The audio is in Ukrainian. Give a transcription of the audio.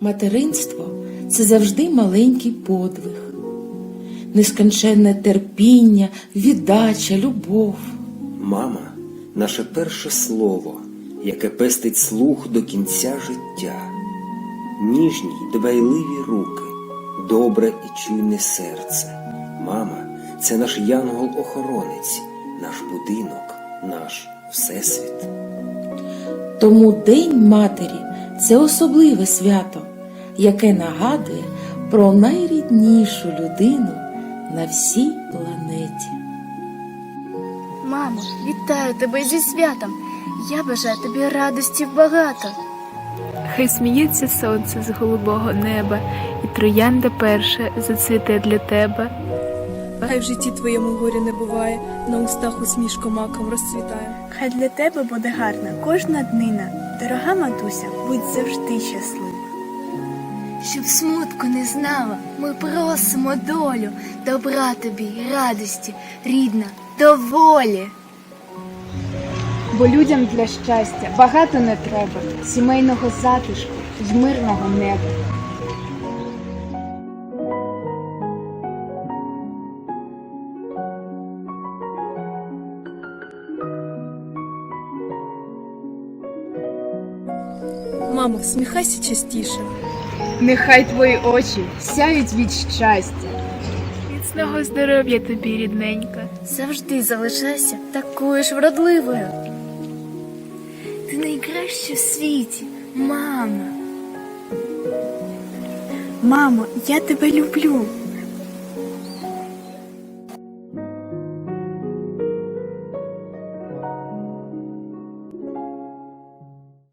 Материнство це завжди маленький подвиг, несконченне терпіння, віддача, любов. Мама наше перше слово, яке пестить слух до кінця життя, ніжні дбайливі руки, добре і чуйне серце. Мама це наш янгол-охоронець, наш будинок, наш всесвіт. Тому День Матері це особливе свято, яке нагадує про найріднішу людину на всій планеті. Мамо, вітаю тебе зі святом. Я бажаю тобі радості багато. Хай сміється сонце з голубого неба, і троянда перша зацвіте для тебе. Хай в житті твоєму горі не буває, на устах усмішка маком розцвітає. Хай для тебе буде гарна кожна днина. Дорога матуся, будь завжди щаслива. Щоб смутку не знала, ми просимо долю, добра тобі, радості, рідна, доволі. Бо людям для щастя багато не треба, сімейного затишку й мирного неба. Мамо, всміхайся частіше. Нехай твої очі сяють від щастя. Міцного здоров'я тобі, рідненька. Завжди залишайся такою ж вродливою. Ти найкраща в світі, мама. Мамо, я тебе люблю.